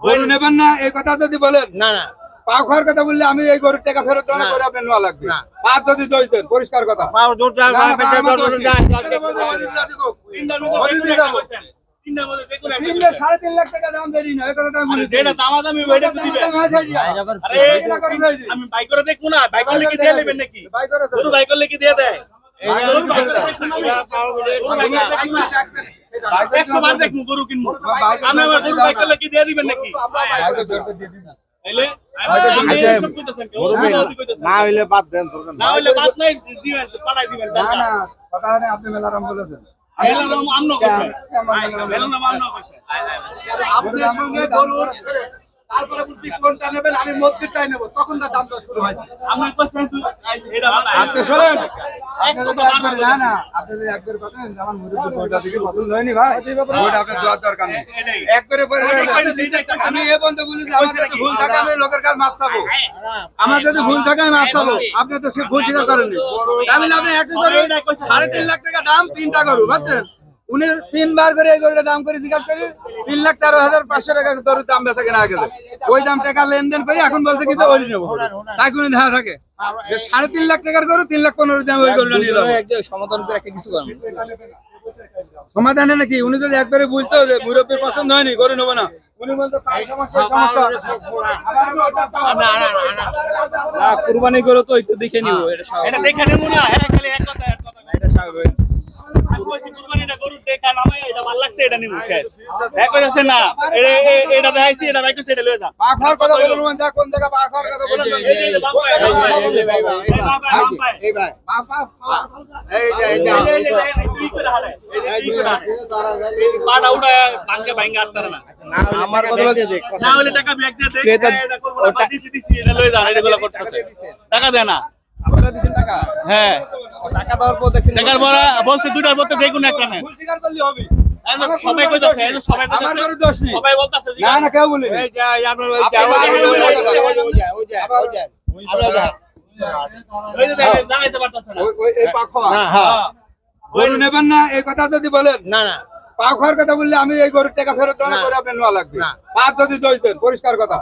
গরু নেবেন না এই কথা যদি বলেন। না না। পা খাওয়ার কথা বললে আমি এই গরুর টাকা ফেরত না। করে নেওয়া লাগবে। পা যদি দোষ দেন পরিষ্কার কথা। সাড়ে তিন লাখ টাকা দাম দেরি না। যেটা। আমি বাইক করে দেখব বাইক করলে কি দিয়ে নেবেন নাকি? বাই করে বাইক করলে কি দিয়ে দেয়? আমি। একশো বার দেখব গরু কিনবো। আমি আমার গরু বাইক করলে কি দিয়ে দিবেন নাকি? আচ্ছা, না, না, কইতেছেন। না হইলে বাদ দেন না হইলে বাদ নাই দিবেন পাঠাই দিবেন না না কথা আপনি মেলারাম বলেছেন। মেলার নাম আমনো কইছেন মেলার নাম আমনো কইছেন আপনার সঙ্গে গরুর তারপরে বলছি কোনটা নেবেন? আমি মধ্যেরটাই নেব। তখন না। দাম দর শুরু হয় আপনি। আপনি শোনেন? এক আপনি না না আপনি একবার আমার মুরব্বী বইটা দিকে পছন্দ হয়নি ভাই। বইটা আপনার দেওয়ার দরকার নেই। এটাই। একবারে পরে আমি এ বন্ধু বলি আমার যদি ভুল থাকে আমি লোকের কাছে মাপ চাবো। আমার যদি ভুল থাকে আমি মাপ চাবো। আপনি তো সে ভুল স্বীকার করেননি। আমি আপনি একটা গরু সাড়ে তিন লাখ টাকা দাম তিনটা গরু বুঝছেন? উনি তিনবার করে এই গরুটা দাম করে জিজ্ঞাসা করি তিন লাখ তেরো হাজার পাঁচশো টাকা গরুর দাম বেচা কেনা গেছে। ওই দাম টাকা লেনদেন করে এখন বলছে কি ওই নেব তাই কোনো ধারা থাকে? যে সাড়ে তিন লাখ টাকার গরু তিন লাখ পনেরো দাম ওই গরুটা নিয়ে যাব। সমাধান করে একটা কিছু করেন সমাধানে নাকি উনি যদি একবারে বুঝতো যে মুরব্বীর পছন্দ হয়নি গরু নেব না। কুরবানি করে তো একটু দেখে নিব এটা দেখে নেব না এটা খালি এক কথা এক কথা। এটা স্বাভাবিক। কইছি কুরবানিটা গরু দেখা নামে এটা ভালো লাগছে এটা নিমু শেষ এক কইছে না এ- এ- এটা দেখাইছি এটা বাইক করছে এটা লয়ে যা পা কথা বলুন যা কোন জায়গা পা কথা বলুন এই যে- এই যে বাম পায়ে, এই যে- এই যে- এই যে- এই বাম পায়ে, বাম পায়ে। এই ভাই পা পা এই যে এই এই যে যে- এই যে- এই যে- এই করে হালে, এই করে হালে। এই পাটা ভাঙ্গে ভাঙ্গে আটতারে না। আমার কথা বলতে দেখ না হলে টাকা ব্যাগ দিয়ে এটা করব দিছি, দিছি, এটা লয়ে যান, এগুলো করতেছে। টাকা দেয় না আপনারা দিছেন টাকা হ্যাঁ টাকা দেওয়ার পর দেখছেন টাকার পর বলছে দুটার মধ্যে যে কোনো একটা নেন ভুল স্বীকার করলে হবে। সবাই কইতাছে সবাই আমার কইতাছে দোষ নেই। সবাই বলতাছে না না কেউ বলিনি এই যে আপনার ওই আপনি ওই যে, ওই যে, ওই যে, ওই যে, ওই যে, ওই যে, ওই যে, আবার- ওই যে। আপনারা দেন। ওই যে দেখেন, দাঁড়াইতে পারতাছে না। ওই- ওই এই পা হ্যাঁ, হ্যাঁ। গরু নেবেন না এই কথা যদি বলেন। না না। পা খাওয়ার কথা বললে আমি এই গরুর টাকা ফেরত দেওয়া না। করে আপনার নেওয়া লাগবে। পা যদি দোষ দেন পরিষ্কার কথা।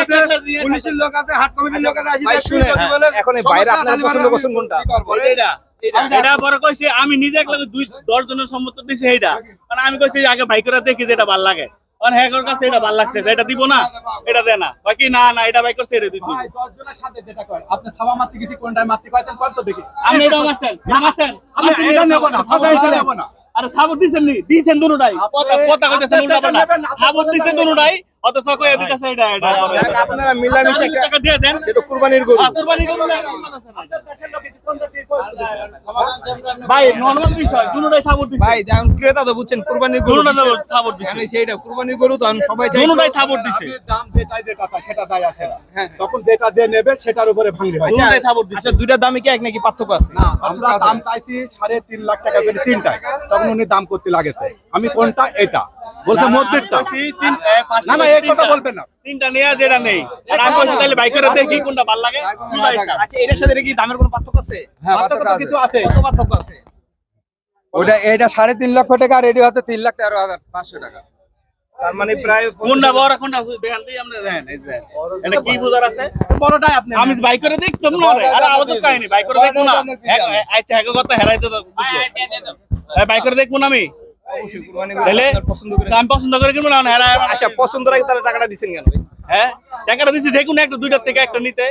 আছে, পুলিশের লোক আছে, হাট কমিটির লোক হ্যাঁ, বলেন, এখন বাইরে আপনারা পছন্দ করছেন কোনটা? এটা কইছে আমি নিজে একলা দুই দশ জনের সম্মত দিছি এইটা মানে আমি কইছি আগে বাইকরা দেখি যে এটা ভালো লাগে। কারণ হ্যাঁ কাছে এটা ভালো লাগছে এটা দিব না এটা দে না। বাকি না না এটা বাইক করছে এটা দিত ভাই দশ জনের সাথে যেটা করে আপনি থাবা মারতে গেছি কোনটায় মারতে পারছেন কত দেখি। আপনি এটা মারছেন না মারছেন আমি এটা নেব না কথা এটা নেব না। আরে থাবর দিছেন নি দিছেন দুনুটাই কথা কথা কইতেছেন উল্টা পাল্টা। থাবর দিছেন দুনুটাই অত সকয় দিতেছে এটা এটা আপনারা মিলামিশা টাকা দিয়ে দেন। এটা কুরবানির গরু। আর কুরবানি করুন দেশের লোক এটি কোনটা দিয়ে করবে? ভাই নরমাল বিষয় দিছে। ভাই যেমন ক্রেতা তো বুঝছেন কুরবানির গরু দিছে। আমি সেইটা কুরবানির গরু তো আমি সবাই চাই। আপনি দাম যেটাই যেটা চায় সেটা দায় আসে না। তখন যেটা যে নেবে সেটার উপরে ভাঙলে হয়। দিছে। আচ্ছা দুইটা দামে কি এক নাকি পার্থক্য আছে? না আমরা দাম চাইছি সাড়ে তিন লাখ টাকা করে তিনটায়। তখন উনি দাম করতে লাগেছে। আমি কোনটা এটা। বলছে মধ্যেরটা। না না এই কথা বলবেন না। তিনটা নেয়া যেটা নেই। আর আমি বলছি তাহলে বাইকের দেখি কোনটা ভালো লাগে? আচ্ছা এটার সাথে কি দামের কোনো পার্থক্য আছে? হ্যাঁ, পার্থক্য তো কিছু আছে? কত পার্থক্য আছে? ওটা এটা সাড়ে তিন লক্ষ টাকা আর এটি তিন লাখ তেরো হাজার পাঁচশো টাকা। তার মানে প্রায় কোনটা বড় কোনটা ছোট দেখান দিই আমরা দেখেন এটা কি বুঝার আছে? বড়টাই আপনি আমি বাইক করে দেখতাম না রে। আরে আবার তো কাহিনী বাইক করে দেখব না। আচ্ছা এক কথা হেরাই তো বাইক করে দেখব না আমি? অবশ্যই কুরবানি তাহলে পছন্দ করে আমি পছন্দ করে কিনবো না আচ্ছা পছন্দ রাখি তাহলে টাকাটা দিছেন কেন? হ্যাঁ? টাকাটা যে কোনো একটা দুইটার থেকে একটা নিতে।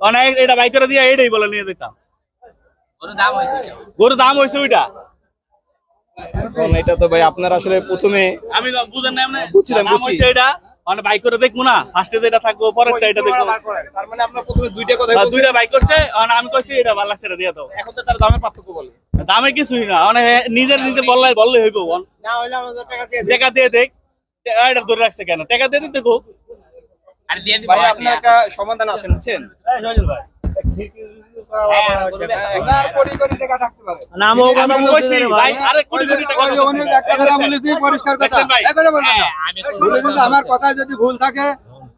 অনেক এটা বাইক করে দিয়ে এটাই বলে নিয়ে দিতাম গরু দাম হয়েছে ওইটা। এটা তো ভাই আপনার আসলে প্রথমে আমি বুঝলাম বুঝেন না বুঝছিলাম, দাম বুঝছি। এটা মানে বাইক করে দেখব না। ফার্স্টে যেটা থাকব পরেরটা এটা দেখব। তার মানে আপনারা প্রথমে দুইটা কথা দুইটা বাইক করছে আর আমি কইছি এটা ভালো লাগছে এটা দিয়ে দাও। এখন তো তার দামের পার্থক্য বলে। দামে কিছুই না মানে নিজের নিজে বললে বললে হইব না হইলে আমাদের টাকা দিয়ে টাকা দিয়ে দেখ। এটা ধরে রাখছে কেন? টাকা দিয়ে দিতে হোক। ভাই আপনার একটা সমাধান আছে বুঝছেন? ভাই, আরে ভাই? আমার কথা যদি ভুল থাকে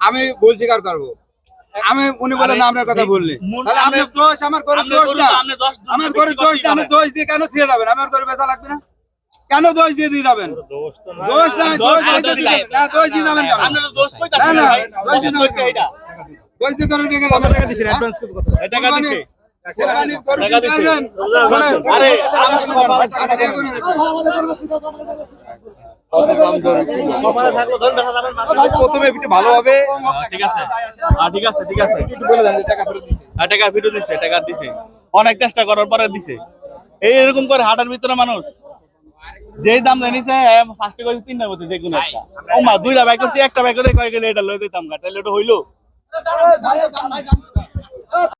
আমি ভুল স্বীকার করব। আমি উনি বলে না আপনার কথা বললে। তাহলে আপনি- দোষ আমার আপনি দোষ না। আমার গরুর দোষ না যাবেন। দোষ দিয়ে কেন দিয়ে যাবেন? আমার গরু বেচা লাগবে না? কেন দোষ দিয়ে দিয়ে যাবেন? দোষ না দোষ দোষ না, দিয়ে দোষ দিয়ে যাবেন। না দোষ দিয়ে যাবেন কেন? আপনি তো দোষ দিয়ে গরু দিয়ে কত টাকা দিছেন অ্যাডভান্স কত কত এই টাকা দিছে। প্রথমে ভালো হবে। হ্যাঁ, ঠিক আছে। হ্যাঁ, ঠিক আছে ঠিক আছে। বলে দেন যে টাকা ফেরত দিছি। হ্যাঁ, টাকা দিছে অনেক চেষ্টা করার পরে দিছে। এই এরকম করে হাটার ভিতরে মানুষ যেই দাম জানিছে ফার্স্টে কইছে যে কোনো একটা। ও মা দুইটা বাইক করছি একটা বাইক করে কয় গেলে এটা লই দিতাম গা তাহলে এটা হইল?